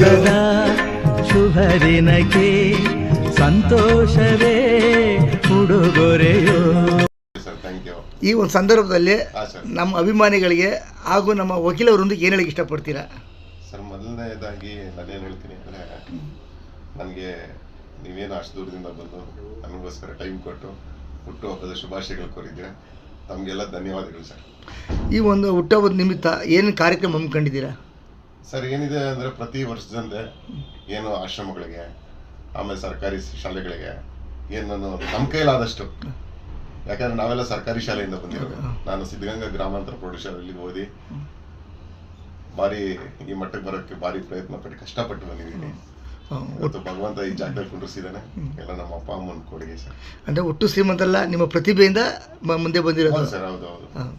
ಸದಾ ಶುಭ ದಿನಕ್ಕೆ ಸಂತೋಷವೇ ಉಡುಗೊರೆಯೋ. ಸರ್ ಥ್ಯಾಂಕ್ ಯು ಈ ಒಂದು ಸಂದರ್ಭದಲ್ಲಿ ಸರ್. ನಮ್ಮ ಅಭಿಮಾನಿಗಳಿಗೆ ಹಾಗೂ ನಮ್ಮ ವಕೀಲವರೊಂದಿಗೆ ಏನು ಹೇಳಕ್ಕೆ ಇಷ್ಟಪಡ್ತೀರಾ? ಸರ್ ಮೊದಲನೇದಾಗಿ ನಾನೇನು ಹೇಳ್ತೀನಿ ಅಂದರೆ ನನಗೆ ನೀವೇನು ಅಷ್ಟು ದೂರದಿಂದ ಬಂದು ನನಗೋಸ್ಕರ ಟೈಮ್ ಕೊಟ್ಟು ಹುಟ್ಟುಹಬ್ಬದ ಶುಭಾಶಯಗಳು ಕೋರಿದ್ದೀರಾ? ತಮಗೆಲ್ಲ ಧನ್ಯವಾದಗಳು ಸರ್. ಈ ಒಂದು ಹುಟ್ಟುಹಬ್ಬದ ನಿಮಿತ್ತ ಏನು ಕಾರ್ಯಕ್ರಮ ಹಮ್ಮಿಕೊಂಡಿದ್ದೀರಾ? ಸರ್ ಏನಿದೆ ಅಂದರೆ ಪ್ರತಿ ವರ್ಷದಂತೆ ಏನು ಆಶ್ರಮಗಳಿಗೆ ಆಮೇಲೆ ಸರ್ಕಾರಿ ಶಾಲೆಗಳಿಗೆ ಏನು ನಮ್ಮ ಕೈಲಾದಷ್ಟು. ಯಾಕಂದ್ರೆ ನಾವೆಲ್ಲ ಸರ್ಕಾರಿ ಶಾಲೆಯಿಂದ ಬಂದಿರೋದು. ನಾನು ಸಿದ್ಧಗಂಗಾ ಗ್ರಾಮಾಂತರ ಪ್ರೌಢಶಾಲೆಯಲ್ಲಿ ಓದಿ ಭಾರಿ ಈ ಮಟ್ಟಕ್ಕೆ ಬರೋಕ್ಕೆ ಭಾರಿ ಪ್ರಯತ್ನ ಪಟ್ಟು ಕಷ್ಟಪಟ್ಟು ಬಂದಿದ್ದೀನಿ. ಇವತ್ತು ಭಗವಂತ ಈ ಜಾಗದಲ್ಲಿ ಕುಂಡ್ರಿಸಿದ್ದಾನೆ ಎಲ್ಲ ನಮ್ಮ ಅಪ್ಪ ಅಮ್ಮನ ಕೊಡುಗೆ ಸರ್. ಅಂದರೆ ಒಟ್ಟು ಶ್ರೀಮಂತಲ್ಲ ನಿಮ್ಮ ಪ್ರತಿಭೆಯಿಂದ ಮುಂದೆ ಬಂದಿರೋದು. ಸರ್ ಹೌದು ಹೌದು. ಹಾಂ.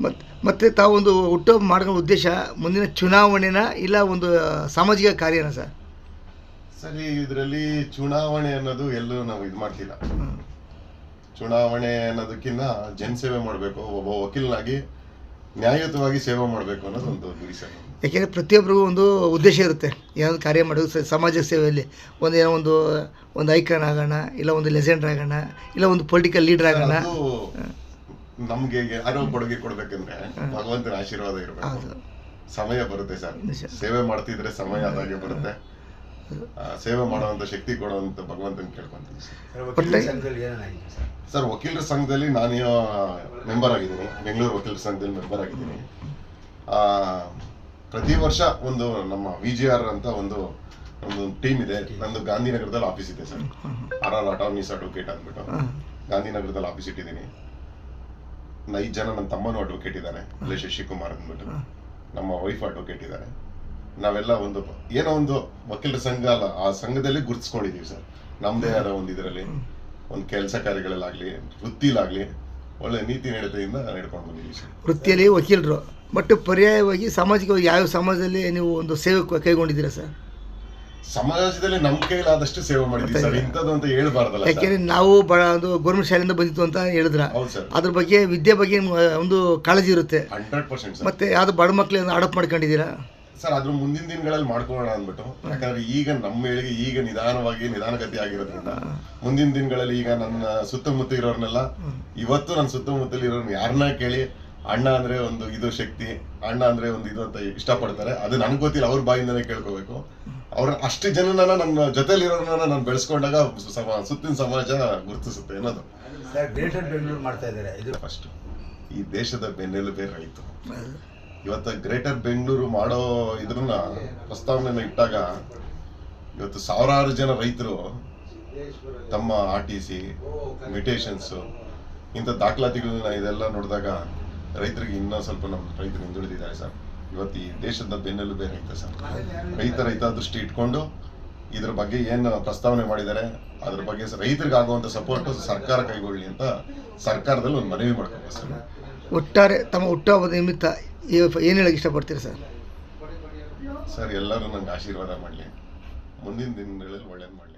ಮತ್ ಮತ್ತೆ ತಾವೊಂದು ಹುಟ್ಟು ಮಾಡೋ ಉದ್ದೇಶ ಮುಂದಿನ ಚುನಾವಣೆನ ಇಲ್ಲ ಒಂದು ಸಾಮಾಜಿಕ ಕಾರ್ಯನ ಸರ್? ಸರಿ ಇದರಲ್ಲಿ ಚುನಾವಣೆ ಅನ್ನೋದು ಎಲ್ಲೂ ನಾವು ಇದು ಮಾಡ್ತಿಲ್ಲ. ಚುನಾವಣೆ ಅನ್ನೋದಕ್ಕಿಂತ ಜನಸೇವೆ ಮಾಡಬೇಕು. ಒಬ್ಬ ವಕೀಲನಾಗಿ ನ್ಯಾಯಯುತವಾಗಿ ಸೇವೆ ಮಾಡಬೇಕು ಅನ್ನೋದು ಒಂದು ಗುರಿ ಸರ್. ಯಾಕೆಂದರೆ ಪ್ರತಿಯೊಬ್ಬರಿಗೂ ಒಂದು ಉದ್ದೇಶ ಇರುತ್ತೆ. ಏನೋ ಕಾರ್ಯ ಮಾಡೋದು ಸಮಾಜ ಸೇವೆಯಲ್ಲಿ ಒಂದು ಏನೋ ಒಂದು ಒಂದು ಐಕಾನ್ ಆಗೋಣ ಇಲ್ಲ ಒಂದು ಲೆಜೆಂಡರ್ ಆಗೋಣ ಇಲ್ಲ ಒಂದು ಪೊಲಿಟಿಕಲ್ ಲೀಡರ್ ಆಗೋಣ. ನಮಗೆ ಯಾರೋ ಕೊಡುಗೆ ಕೊಡಬೇಕಂದ್ರೆ ಭಗವಂತನ ಆಶೀರ್ವಾದ ಇರಬೇಕು. ಸಮಯ ಬರುತ್ತೆ ಸರ್. ಸೇವೆ ಮಾಡ್ತಿದ್ರೆ ಸಮಯ ಅದಾಗೆ ಬರುತ್ತೆ. ಸೇವೆ ಮಾಡುವಂತ ಶಕ್ತಿ ಕೊಡುವಂತ ಭಗವಂತನ ಕೇಳ್ಕೊಂತೀನಿ ಸರ್. ವಕೀಲರ ಸಂಘದಲ್ಲಿ ನಾನು ಮೆಂಬರ್ ಆಗಿದ್ದೀನಿ. ಬೆಂಗಳೂರು ವಕೀಲರ ಸಂಘದಲ್ಲಿ ಮೆಂಬರ್ ಆಗಿದ್ದೀನಿ. ಆ, ಪ್ರತಿ ವರ್ಷ ಒಂದು ನಮ್ಮ ವಿ ಜಿ ಆರ್ ಅಂತ ಒಂದು ಒಂದು ಟೀಮ್ ಇದೆ. ನಂದು ಗಾಂಧಿನಗರದಲ್ಲಿ ಆಫೀಸ್ ಇದೆ sir. R R attorneys advocate ಅಂದ್ಬಿಟ್ಟು ಗಾಂಧಿನಗರದಲ್ಲಿ ಆಫೀಸ್ ಇಟ್ಟಿದ್ದೀನಿ. ಐದು ಜನ ನನ್ನ ತಮ್ಮನೂ ಅಡ್ವೊಕೇಟ್ ಇದ್ದಾನೆ ಅಲ್ಲೇ ಶಶಿಕುಮಾರ್ ಅಂದ್ಬಿಟ್ಟು. ನಮ್ಮ ವೈಫ್ ಅಡ್ವೊಕೇಟ್ ಇದ್ದಾರೆ ನಾವೆಲ್ಲ ಒಂದು ಏನೋ ಒಂದು ವಕೀಲರ ಸಂಘ ಅಲ್ಲ ಆ ಸಂಘದಲ್ಲಿ ಗುರುತಿಸ್ಕೊಂಡಿದೀವಿ ಸರ್. ನಮ್ಮದೇ ಆದ ಒಂದು ಇದರಲ್ಲಿ ಒಂದು ಕೆಲಸ ಕಾರ್ಯಗಳಲ್ಲಾಗ್ಲಿ ವೃತ್ತಿಲಾಗ್ಲಿ ಒಳ್ಳೆ ನೀತಿ ನಡತೆಯಿಂದ ನಡ್ಕೊಂಡು ಬಂದಿದ್ದೀವಿ ಸರ್. ವೃತ್ತಿಯಲ್ಲಿ ವಕೀಲರು. ಬಟ್ ಪರ್ಯಾಯವಾಗಿ ಸಾಮಾಜಿಕವಾಗಿ ಯಾವ ಸಮಾಜದಲ್ಲಿ ನೀವು ಒಂದು ಸೇವೆ ಕೈಗೊಂಡಿದ್ದೀರಾ ಸರ್? ಸಮಾಜದಲ್ಲಿ ನಮ್ಮ ಕೈಲಾದಷ್ಟು ಸೇವೆ ಮಾಡಿದ್ದೀವಿ ಸರ್. ಇಂಥದ್ದು ಅಂತ ಹೇಳ್ಬಾರ್ದಲ್ಲ ಯಾಕೆಂದ್ರೆ ನಾವು ಬ ಒಂದು ಗೌರ್ಮೆಂಟ್ ಶಾಲೆಯಿಂದ ಬಂದಿತ್ತು ಅಂತ ಹೇಳಿದ್ರ. ಅದ್ರ ಬಗ್ಗೆ ವಿದ್ಯೆ ಬಗ್ಗೆ ಒಂದು ಕಾಳಜಿ ಇರುತ್ತೆ. ಹಂಡ್ರೆಡ್ ಪರ್ಸೆಂಟ್ ಮತ್ತೆ ಯಾವ್ದು ಬಡ ಮಕ್ಕಳನ್ನ ಅಡಾಪ್ಟ್ ಮಾಡ್ಕೊಂಡಿದ್ದೀರಾ? ಸರ್ ಅದ್ರ ಮುಂದಿನ ದಿನಗಳಲ್ಲಿ ಮಾಡ್ಕೊಳ್ಳೋಣ ಅಂದ್ಬಿಟ್ಟು. ಯಾಕಂದ್ರೆ ಈಗ ನಮ್ಮ ಏಳಿಗೆ ಈಗ ನಿಧಾನವಾಗಿ ನಿಧಾನಗತಿ ಆಗಿರೋದ್ರಿಂದ ಮುಂದಿನ ದಿನಗಳಲ್ಲಿ ಈಗ ನನ್ನ ಸುತ್ತಮುತ್ತ ಇರೋರ್ನೆಲ್ಲ ಇವತ್ತು ನನ್ನ ಸುತ್ತಮುತ್ತಲಿ ಇರೋರ್ನ ಯಾರನ್ನ ಕೇಳಿ ಅಣ್ಣ ಅಂದ್ರೆ ಒಂದು ಇದು ಶಕ್ತಿ ಅಣ್ಣ ಅಂದ್ರೆ ಒಂದು ಇದು ಅಂತ ಇಷ್ಟಪಡ್ತಾರೆ. ಅದು ನನಗೆ ಗೊತ್ತಿಲ್ಲ ಅವ್ರ ಬಾಯಿಂದನೇ ಕೇಳ್ಕೋಬೇಕು. ಅವ್ರ ಅಷ್ಟು ಜನನ ನನ್ನ ಜೊತೆಲಿರೋರ್ನ ನಾನು ಬೆಳೆಸ್ಕೊಂಡಾಗ ಸಮಾ ಸುತ್ತಿನ ಸಮಾಜ ಗುರುತಿಸುತ್ತೆ ಅನ್ನೋದು. ಮಾಡ್ತಾ ಇದ್ದಾರೆ. ಇದು ಫಸ್ಟ್ ಈ ದೇಶದ ಬೆನ್ನೆಲುಬೆ ರೈತ. ಇವತ್ತು ಗ್ರೇಟರ್ ಬೆಂಗಳೂರು ಮಾಡೋ ಇದ್ರನ್ನ ಪ್ರಸ್ತಾವನೆನ ಇಟ್ಟಾಗ ಇವತ್ತು ಸಾವಿರಾರು ಜನ ರೈತರು ತಮ್ಮ ಆರ್ ಟಿ ಸಿ ಮ್ಯೂಟೇಷನ್ಸು ಇಂಥ ದಾಖಲಾತಿಗಳನ್ನ ಇದೆಲ್ಲ ನೋಡಿದಾಗ ರೈತರಿಗೆ ಇನ್ನೂ ಸ್ವಲ್ಪ ನಮ್ಮ ರೈತರು ಹಿಂದುಳಿದಿದ್ದಾರೆ ಸರ್. ಇವತ್ತು ಈ ದೇಶದ ಬೆನ್ನೆಲುಬೆ ರೈತ ಸರ್. ರೈತ ರೈತ ದೃಷ್ಟಿ ಇಟ್ಕೊಂಡು ಇದ್ರ ಬಗ್ಗೆ ಏನು ಪ್ರಸ್ತಾವನೆ ಮಾಡಿದ್ದಾರೆ, ಅದ್ರ ಬಗ್ಗೆ ರೈತರಿಗೆ ಆಗುವಂಥ ಸಪೋರ್ಟ್ ಸರ್ಕಾರ ಕೈಗೊಳ್ಳಿ ಅಂತ ಸರ್ಕಾರದಲ್ಲಿ ಒಂದು ಮನವಿ ಮಾಡ್ಕೊಬೇಕು ಸರ್. ಒಟ್ಟಾರೆ ತಮ್ಮ ಹುಟ್ಟುಹಬ್ಬದ ನಿಮಿತ್ತ ಏನು ಇಷ್ಟಪಡ್ತೀರಿ ಸರ್? ಸರ್ ಎಲ್ಲರೂ ನಂಗೆ ಆಶೀರ್ವಾದ ಮಾಡಲಿ. ಮುಂದಿನ ದಿನಗಳಲ್ಲಿ ಒಳ್ಳೇದು ಮಾಡಲಿ.